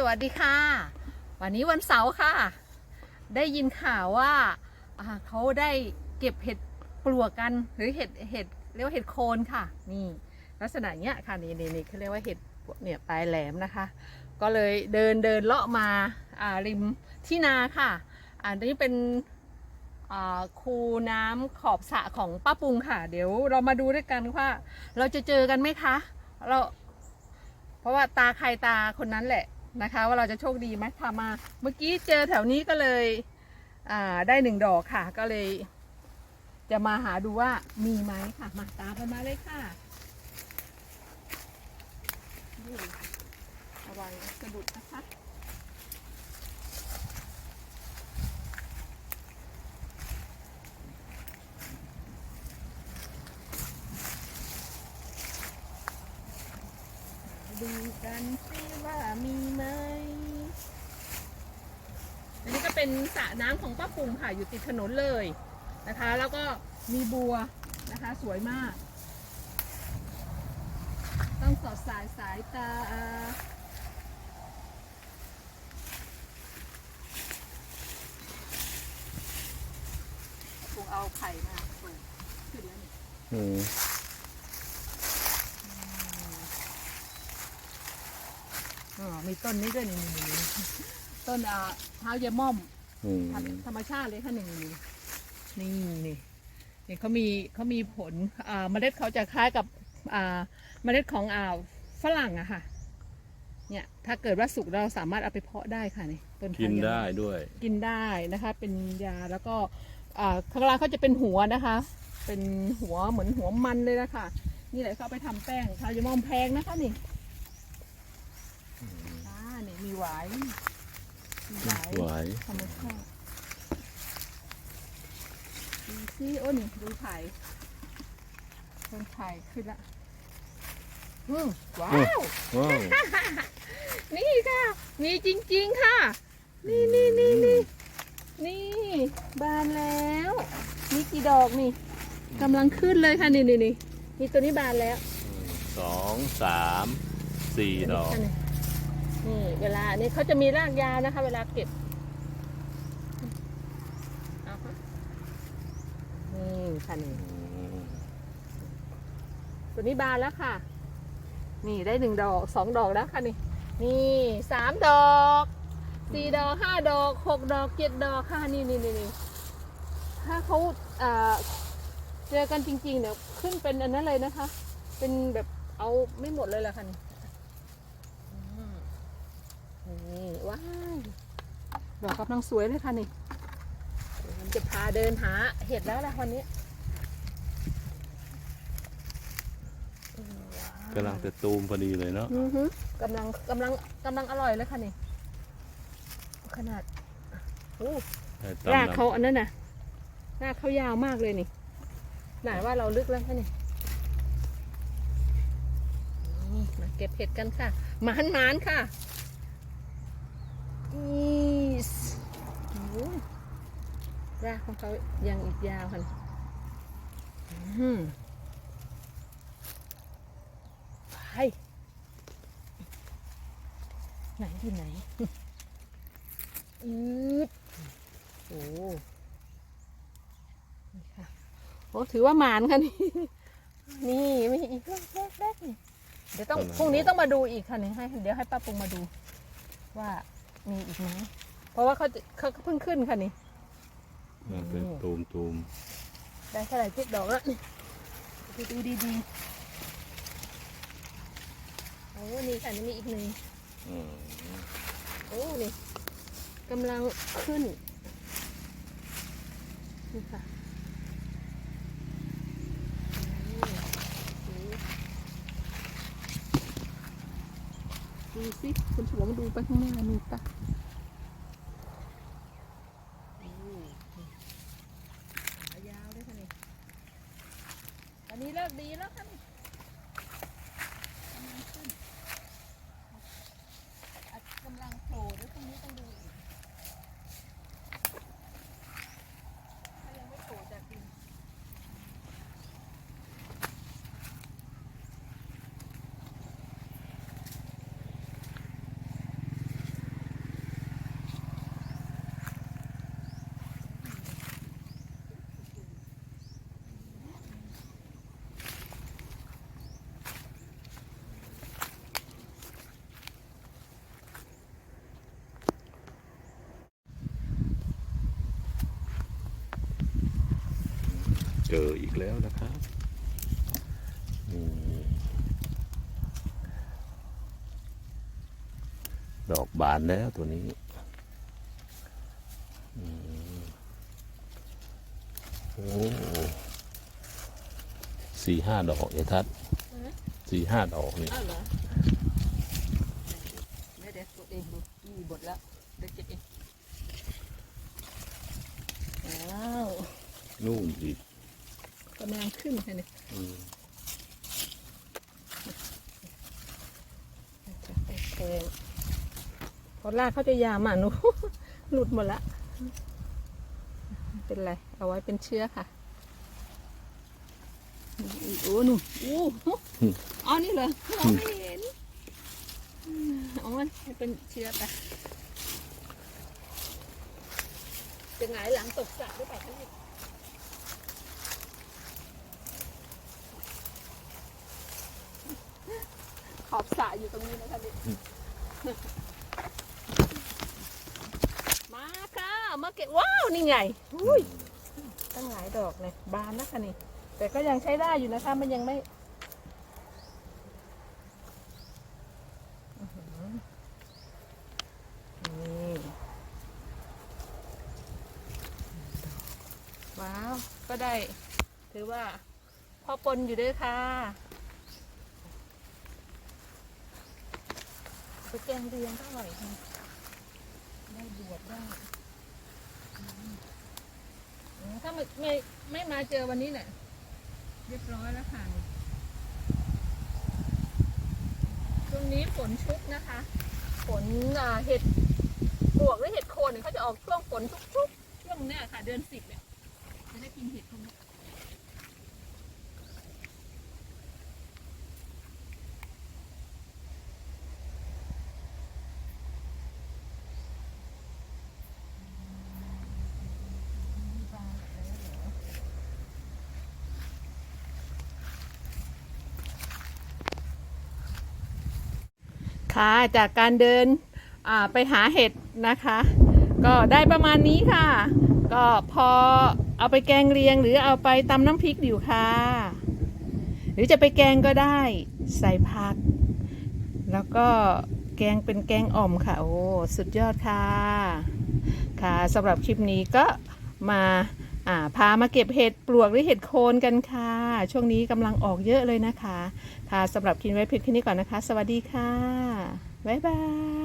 สวัสดีค่ะ วันนี้วันเสาร์ค่ะ ได้ยินข่าวว่าเขาได้เก็บเห็ดปลวกกันหรือเห็ดเห็ดเรียกว่าเห็ดโคนค่ะ นี่ ลักษณะเนี้ยค่ะนี่นี่นี่เขาเรียกว่าเห็ดเนี่ยปลายแหลมนะคะ ก็เลยเดินเดินเลาะมาอ่าริมที่นาค่ะอันนี้เป็นคูน้ำขอบสระของป้าปุงค่ะ เดี๋ยวเรามาดูด้วยกันว่า เราจะเจอกันไหมคะ เรา เพราะว่าตาใครตาคนนั้นแหละ นะคะ ว่าเราจะโชคดีไหมพามา เมื่อกี้เจอแถวนี้ก็เลยได้หนึ่งดอกค่ะ ก็เลย จะมาหาดูว่ามีไหมค่ะ มาตามกันมาเลยค่ะระวังสะดุดนะคะ ดูกันซิว่ามีไหม อันนี้ก็ เป็นสระน้ำของป้าปุงค่ะอยู่ติดถนนเลยนะคะ แล้วก็มีบัวนะคะสวยมาก ต้องสอดสายสายตาปุงเอาไข่มาปลูกขึ้นแล้วนี่อืมอ๋อมีต้นนี้ด้วยนี่นี่นี่ ต้นอ่าเท้าเยายม่อมอืมธรรมชาติเลยค่ะนี่นี่นี่นี่นี่เขามีเขามีผลอ่าเมล็ดเขาจะคล้ายกับอ่าเมล็ดของอ่าฝรั่งอะค่ะ เนี่ยถ้าเกิดว่าสุกเราสามารถเอาไปเพาะได้ค่ะนี่ต้นกินเท้าเยายม่อม ได้ด้วย กินได้นะคะ เป็นยาแล้วก็อ่าข้างล่างเขาจะเป็นหัวนะคะ เป็นหัวเหมือนหัวมันเลยนะคะนี่แหละเขาเอาไปทำแป้งเท้าเยายม่อมแพงนะคะนี่อ่านี่มีหวาย มีหวายหวายธรรมชาติดูซิโอ้นี่ดูไผ่ต้นไผ่ขึ้นละอืมว้าวว้าวนี่ค่ะ มีจริงๆค่ะ นี่นี่นี่นี่นี่ บานแล้ว มีกี่ดอกนี่กำลังขึ้นเลยค่ะ นี่นี่นี่นี่ตัวนี้บานแล้วสองสามสี่ดอก นี่เวลานี่เขาจะมีรากยาวนะคะ เวลาเก็บเอาค่ะนี่ค่ะนี่ตัวนี้บานแล้วค่ะ นี่ได้หนึ่งดอกสองดอกแล้วค่ะนี่ นี่สามดอกสี่ดอกห้าดอกหกดอกเจ็ดดอกค่ะนี่นี่นี่นี่ถ้าเขาอ่าเจอกันจริงๆเนี่ยขึ้นเป็นอันนั้นเลยนะคะ เป็นแบบเอาไม่หมดเลยละค่ะนี่อืม นี่ว้าวดอกกำลังสวยเลยค่ะนี่เดี๋ยวผมจะพาเดินหาเห็ดแล้วล่ะวันนี้กำลังจะตูมพอดีเลยเนาะอือฮึกำลังกำลังกำลังอร่อยเลยค่ะนี่ขนาดโอ้ให้รากตำเขาอันนั้นน่ะรากเขายาวมากเลยนี่หนาว่าเราลึกแล้วค่ะนี่นี่มาเก็บเห็ดกันค่ะหมานหมานค่ะ อีสโอ้ยรากของเขายังอีกยาวค่ะอืมไปไหนที่ไหนอืดโอ้นี่ค่ะโอ้ถือว่าหมานค่ะนี่ นี่ไม่ใช่อีกเล็กเล็กเล็กนี่เดี๋ยวต้องพรุ่งนี้ต้องมาดูอีกค่ะนี่ให้เดี๋ยวให้ป้าปุงมาดูว่า มีอีกไหมเพราะว่าเขาจะเขาเพิ่งขึ้นค่ะนี่มันเป็นตูมตูมได้เท่าไหร่เจ็ดดอกแล้วนี่ดูดูดีดีโอ้นี่ค่ะนี่มีอีกหนึ่งอืมโอ้นี่กำลังขึ้นนี่ค่ะ ดูสิคุณฉลองดูไปข้างหน้ามีปะอืมขายาวด้วยค่ะนี่อันนี้เลิกดีแล้วค่ะนี่กำลังขึ้นกำลังโผล่ด้วยวพรุ่งนี้ต้องดูอีก ถ้ายังไม่โผล่จากดิน เจ ออีกแล้วนะครับนี่ดอกบานแล้วตัวนี้อืมโอ้สี่ห้าดอกยายทัดสี่ห้าดอกนี่อ้าวเหรอเดี๋ยวเดี๋ยวกดเองดูมีบทแล้วเดี๋ยวเก็บเองว้าว นู่นอีก กำลังขึ้นค่ะเนี่ยอืมโอเคพอลากเขาจะยามอะหนูหลุดหมดละไม่เป็นไร เอาไว้เป็นเชื้อค่ะโอ้หนูโอ้อ๋อนี่เหรอมองไม่เห็นอืมเอามันให้เป็นเชื้อไปจะหงายหลังตกสระหรือเปล่าคะเนี่ย ขอบสระอยู่ตรงนี้นะคะเนี่ยมาค่ะมาเก็บว้าวนี่ไงอุ้ยตั้งหลายดอกเลยบานนะคะนี่ แต่ก็ยังใช้ได้อยู่นะคะมันยังไม่อื้อหือนี่ว้าว ก็ได้ ถือว่าพอปนอยู่ด้วยค่ะ ไปแกงเรียงก็อร่อยค่ะได้บวชได้อืมอืมถ้าไม่ไม่ไม่มาเจอวันนี้เนี่ยเรียบร้อยแล้วค่ะช่วงนี้ฝนชุกนะคะ ฝนอ่าเห็ดปลวกหรือเห็ดโคนเนี่ยเขาจะออกช่วงฝนชุกๆช่วงเนี้ยค่ะ เดือนสิบเนี่ยจะได้กินเห็ดพวกนี้ค่ จากการเดินไปหาเห็ดนะคะ ก็ได้ประมาณนี้ค่ะ ก็พอเอาไปแกงเรียงหรือเอาไปตำน้ำพริกอยู่ค่ะ หรือจะไปแกงก็ได้ใส่ผัก แล้วก็แกงเป็นแกงอ่อมค่ะ โอ้สุดยอดค่ะ ค่ะสำหรับคลิปนี้ก็มาาพามาเก็บเห็ดปลวกหรือเห็ดโคนกันค่ะ ช่วงนี้กำลังออกเยอะเลยนะคะ ค่ะสำหรับคลิปไว้เพียงแค่นี้ก่อนนะคะ สวัสดีค่ะ บ๊ายบาย